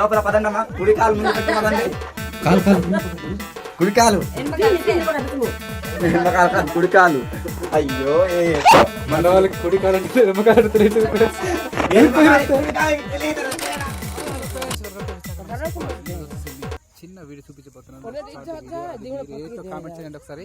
లోపల పదండమ్మా. కుడి కాలు ముందు పెట్టి పదండి. కాలు కాలు. కుడి కాలు ఎడమ కాలు కాదు, కుడి కాలు అయ్యో ఏ. మన వాళ్ళకి కుడి కాలు అంటే తెలియదు. చిన్న వీడియో చూపించబోతున్నాను. కామెంట్ చేయండి ఒకసారి.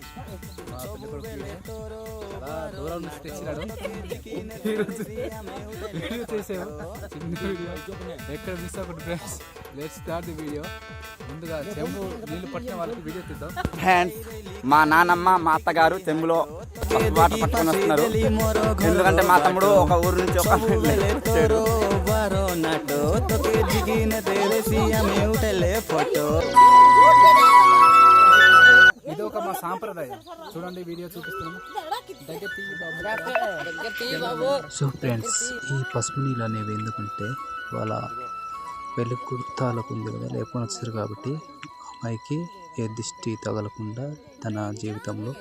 దూరం నుంచి తెచ్చినాడు. ఈరోజు వీడియో చేసాము చిన్న వీడియో. ఎక్కడ miss friends start the video ముందుగా చెంబు నీళ్ళు పట్టిన వాళ్ళకి వీడియో తీద్దాం. ఫ్రెండ్స్ మా నానమ్మ మా అత్తగారు చెంబులో వాటర్ పట్టుకొని వస్తున్నారు. ఎందుకంటే మా తమ్ముడు ఒక ఊరు నుంచి ఒక ఫోటో. ఇది ఒక మా సాంప్రదాయం. చూడండి వీడియో చూపిస్తున్నాము సో ఫ్రెండ్స్ ఈ పసుపు నీళ్ళు అనేవి ఎందుకంటే వాళ్ళ పెళ్ళి కుర్తాలకు ఉంది కదా లేకుండా వచ్చారు కాబట్టి అమ్మాయికి ఏ దిష్టి తగలకుండా తన జీవితంలో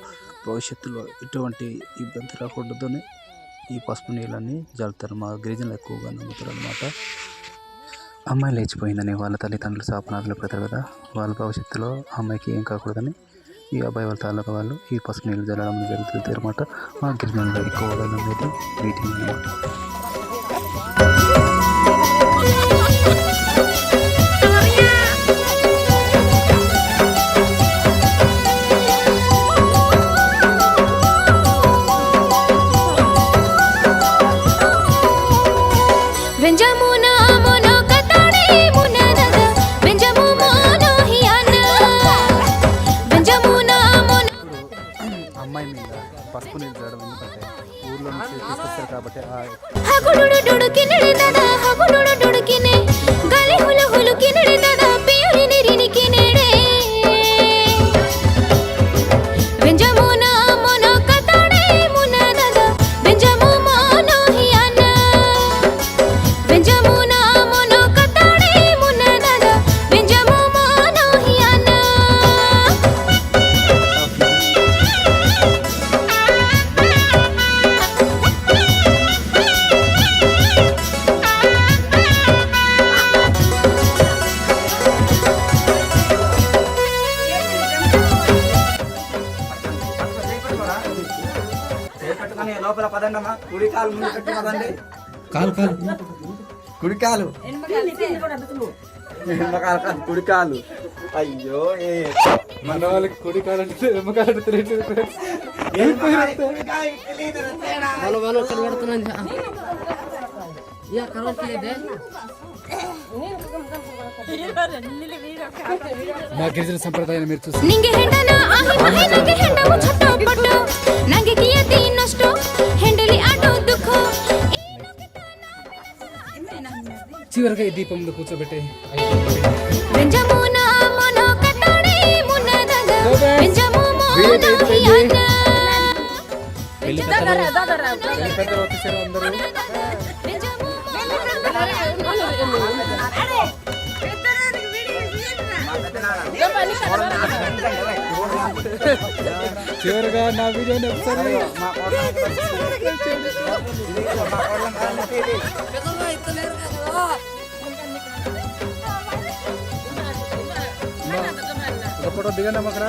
భవిష్యత్తులో ఎటువంటి ఇబ్బంది రాకూడదని ఈ పసుపు నీళ్ళని జల్లుతారు. మా గిరిజనులు ఎక్కువగా నమ్ముతారు అనమాట అమ్మాయి లేచిపోయిందని వాళ్ళ తల్లిదండ్రులు శాపనాథులు పెడతారు కదా వాళ్ళ భవిష్యత్తులో అమ్మాయికి ఏం కాకూడదని ఈ అబ్బాయి వాళ్ళ తాలూకా వాళ్ళు ఈ పసుపు నీళ్ళు జల్లడం జరుగుతుంది అనమాట మా గిరిజనులు ఎక్కువగా అనేది మీటింగ్ అనమాట పసుపు నీళ్ళు జల్లడం ఎందుకంటే ఊర్లో నుంచి తీసుకొస్తారు కాబట్టి లోపల పదండమ్మా. కుడి కాలు ముందు పెట్టి పదండి. కాలు కాలు. కుడి కాలు ఎడమ కాలు కాదు, కుడి కాలు అయ్యో ఏ. మన వాళ్ళకి కుడి కాలు అంటే ఎడమ కాలు అంటే తెలియదు మా గిరిజన సంప్రదాయాన్ని మీరు చూసి పెద్దలు వచ్చేసారు అందరూ. వెంజము చివరిగా నా వీడియోని ఒకసారి ఫోటో దిగండి అక్కడ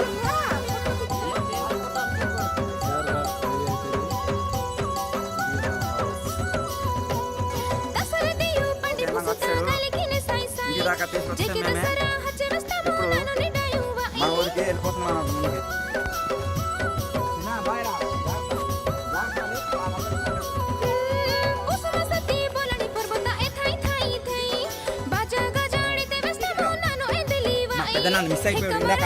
ఇంటి దాకా తీసుకొచ్చాం మేమే ఇప్పుడు మన ఊరికి వెళ్ళిపోతున్నాం పెద్దనాన్న మిస్ అయిపోయాడు. ఇందాక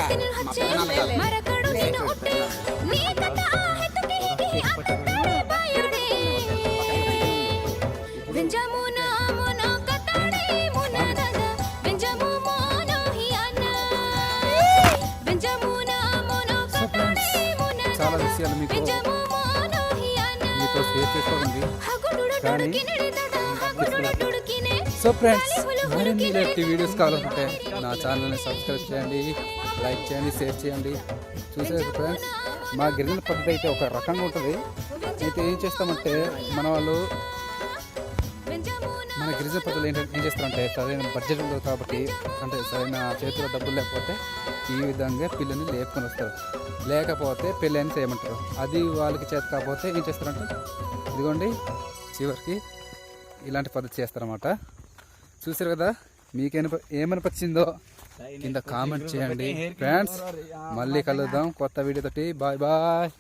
కానీ సో ఫ్రెండ్స్ మరిన్ని ఇలాంటి వీడియోస్ కావాలనుకుంటే నా ఛానల్ని సబ్స్క్రైబ్ చేయండి లైక్ చేయండి షేర్ చేయండి. చూసారు ఫ్రెండ్స్ మా గిరిజన పద్ధతి అయితే ఒక రకంగా ఉంటుంది. అయితే ఏం చేస్తామంటే మన వాళ్ళు మన గిరిజన పద్ధతులు ఏంటంటే ఏం చేస్తారంటే సరైన బడ్జెట్ ఉండదు కాబట్టి అంటే సరైన చేతిలో డబ్బులు లేకపోతే ఈ విధంగా పిల్లని లేపుకొని వస్తారు. లేకపోతే పెళ్ళైన చేయమంటారు. అది వాళ్ళకి చేత కాకపోతే ఏం చేస్తారంటే ఇదిగోండి చివరికి ఇలాంటి పద్ధతి చేస్తారన్నమాట. చూసారు కదా? మీకేమ ఏమనిపించిందో కింద కామెంట్ చేయండి. ఫ్రెండ్స్ మళ్ళీ కలుద్దాం కొత్త వీడియోతోటి. Bye bye